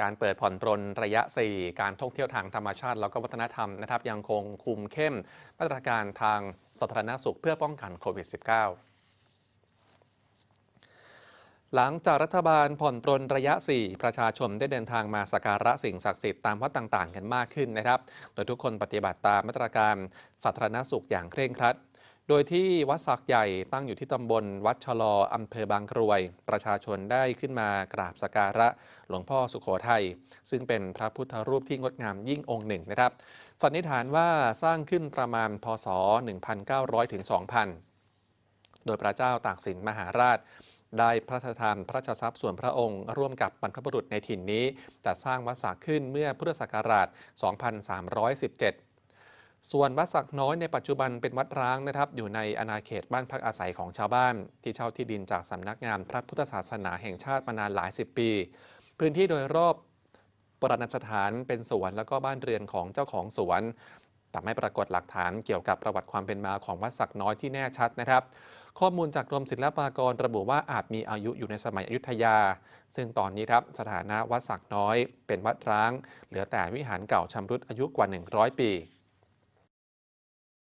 การเปิดผ่อนปรนระยะ 4 การท่องเที่ยวทางธรรมชาติ แล้วก็วัฒนธรรมนะครับ ยังคงคุมเข้มมาตรการทางสาธารณสุขเพื่อป้องกันโควิด -19 หลังจากรัฐบาลผ่อนปรนระยะ 4 ประชาชนได้เดินทางมาสักการะสิ่งศักดิ์สิทธิ์ตามวัดต่างๆ กันมากขึ้นนะครับ โดยทุกคนปฏิบัติตามมาตรการสาธารณสุขอย่างเคร่งครัด โดยที่วัดสักใหญ่ตั้งอยู่ที่ตำบลวัดชะลออำเภอบางกรวย ประชาชนได้ขึ้นมากราบสักการะหลวงพ่อสุขโขทัยซึ่งเป็นพระพุทธรูปที่งดงามยิ่งองค์หนึ่งนะครับสันนิษฐานว่าสร้างขึ้นประมาณพศ 1900ถึง2000 โดยพระเจ้าตากสินมหาราช ได้พระราชทานพระราชทรัพย์ส่วนพระองค์ ร่วมกับบรรพบุรุษในถิ่นนี้จัดสร้างวัดสักขึ้นเมื่อพุทธศักราช 2317 ส่วนวัดสักน้อยในปัจจุบันเป็นวัดร้างนะครับอยู่ในอาณาเขตบ้านพักอาศัยของชาวบ้าน ที่เช่าที่ดินจากสำนักงานพระพุทธศาสนาแห่งชาติมานานหลายสิบปี พื้นที่โดยรอบโบราณสถานเป็นสวนแล้วก็บ้านเรือนของเจ้าของสวนแต่ไม่ปรากฏหลักฐานเกี่ยวกับประวัติความเป็นมาของวัดสักน้อยที่แน่ชัดนะครับ ข้อมูลจากกรมศิลปากรระบุว่าอาจมีอายุอยู่ในสมัยอยุธยา ซึ่งตอนนี้ครับสถานะวัดสักน้อย เป็นวัดร้าง เหลือแต่วิหารเก่าชำรุดอายุกว่า 100 ปี